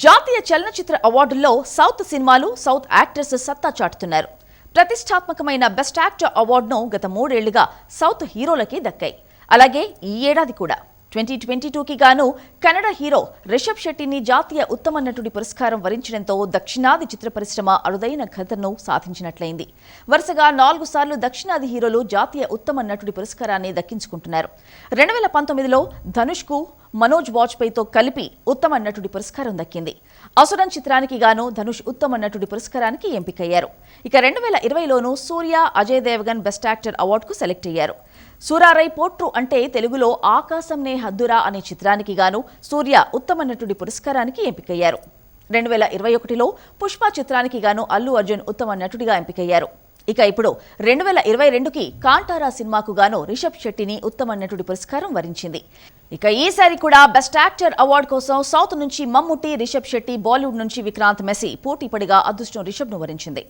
జాతీయ చలనచిత్ర అవార్డుల్లో సౌత్ సినిమాలు సౌత్ యాక్టర్స్ సత్తా చాటుతున్నారు. ప్రతిష్టాత్మకమైన బెస్ట్ యాక్టర్ అవార్డును గత మూడేళ్ళుగా సౌత్ హీరోలకి దక్కాయి. అలాగే ఈ ఏడాది కూడా. ట్వంటీ ట్వంటీ టూకి గాను కన్నడ హీరో రిషబ్ శెట్టిని జాతీయ ఉత్తమ నటుడి పురస్కారం వరించడంతో దక్షిణాది చిత్ర పరిశ్రమ అరుదైన ఘనతను సాధించినట్లయింది. వరుసగా నాలుగు సార్లు దక్షిణాది హీరోలు జాతీయ ఉత్తమ నటుడి పురస్కారాన్ని దక్కించుకుంటున్నారు. రెండు వేల పంతొమ్మిదిలో ధనుష్కు మనోజ్ వాజ్పేయితో కలిపి ఉత్తమ నటుడి పురస్కారం దక్కింది. అసురం చిత్రానికి గాను ధనుష్ ఉత్తమ నటుడి పురస్కారానికి ఎంపికయ్యారు. ఇక రెండు వేల ఇరవైలోనూ సూర్య అజయ్ దేవగన్ బెస్ట్ యాక్టర్ అవార్డుకు సెలెక్ట్ అయ్యారు. సూరారై పోట్రు అంటే తెలుగులో ఆకాశం నే హద్దురా అనే చిత్రానికి గాను సూర్య ఉత్తమ నటుడి పురస్కారానికి ఎంపికయ్యారు. రెండు వేల ఇరవై ఒకటిలో పుష్ప చిత్రానికి గాను అల్లు అర్జున్ ఉత్తమ నటుడిగా ఎంపికయ్యారు. ఇక ఇప్పుడు రెండు వేల ఇరవై రెండుకి కాంటారా సినిమాకు గాను రిషబ్ శెట్టిని ఉత్తమ నటుడి పురస్కారం వరించింది. ఇక ఈసారి కూడా బెస్ట్ యాక్టర్ అవార్డు కోసం సౌత్ నుంచి మమ్ముట్టి రిషబ్ శెట్టి బాలీవుడ్ నుంచి విక్రాంత్ మెస్సి పోటీ అదృష్టం రిషబ్ను వరించింది.